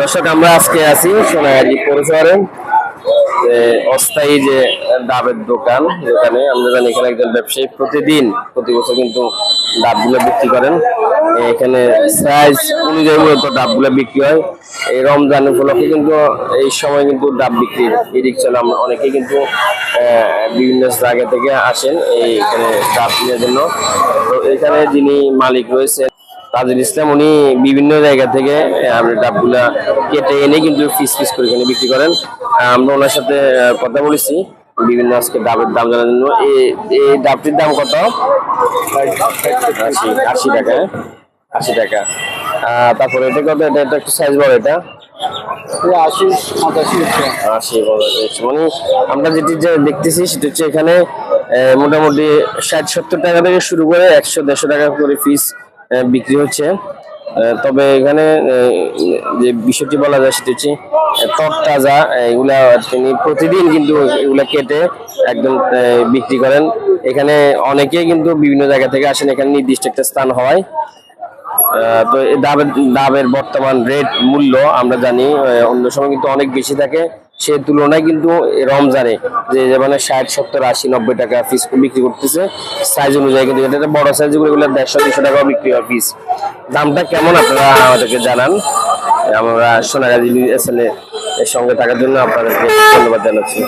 দর্শক, আমরা আজকে আছি সোনাগাজী পৌরশহরে অস্থায়ী যে ডাবের দোকান দোকানে আমরা জানি এখানে একজন ব্যবসায়ী প্রতিদিন, প্রতি বছর কিন্তু ডাবগুলো বিক্রি করেন। এখানে সাইজ অনুযায়ী মূলত ডাবগুলো বিক্রি হয়। এই রমজান উপলক্ষে কিন্তু এই সময় কিন্তু ডাব বিক্রির এদিক চলে। আমরা অনেকেই কিন্তু বিভিন্ন জায়গা থেকে আসেন এই এখানে ডাব কেনার জন্য। তো এখানে যিনি মালিক রয়েছেন তাজুল ইসলাম, উনি বিভিন্ন জায়গা থেকে ডাবগুলা কেটে এনে কিন্তু পিস পিস করে এখানে বিক্রি করেন। আমরা ওনার সাথে কথা বলেছি। বিভিন্ন আজকে ডাবের দাম জানার জন্য। এই- ডাবটির দাম কত? আশি আশি টাকা হ্যাঁ? আশি টাকা। তারপরে এটা কত? এটা এটা একটু সাইজ বড় এটা। মানে আমরা যেটি যে দেখতেছি, সেটা হচ্ছে এখানে মোটামুটি ষাট, সত্তর টাকা থেকে শুরু করে একশো, দেড়শো টাকা করে পিস বিক্রি হচ্ছে। তবে এখানে যে বিষয়টি বলা যায় সেটা হচ্ছে তরতাজা এগুলা তিনি প্রতিদিন কিন্তু এগুলা কেটে একদম বিক্রি করেন। এখানে অনেকেই কিন্তু বিভিন্ন জায়গা থেকে আসেন, এখানে নির্দিষ্ট একটা স্থান হয়। তো ডাবের ডাবের বর্তমান রেট মূল্য আমরা জানি অন্য সময় কিন্তু অনেক বেশি থাকে। সে তুলনায় কিন্তু রমজানে যে মানে ষাট, সত্তর, আশি, নব্বই টাকা পিস বিক্রি করতেছে সাইজ অনুযায়ী কিন্তু এটা বড় সাইজগুলো এগুলো দেড়শো দুশো টাকা বিক্রি হয় পিস দামটা কেমন আপনারা আমাদেরকে জানান। আমরা সোনাগাজী এসএলএ এর সঙ্গে থাকার জন্য আপনাদেরকে ধন্যবাদ জানাচ্ছি।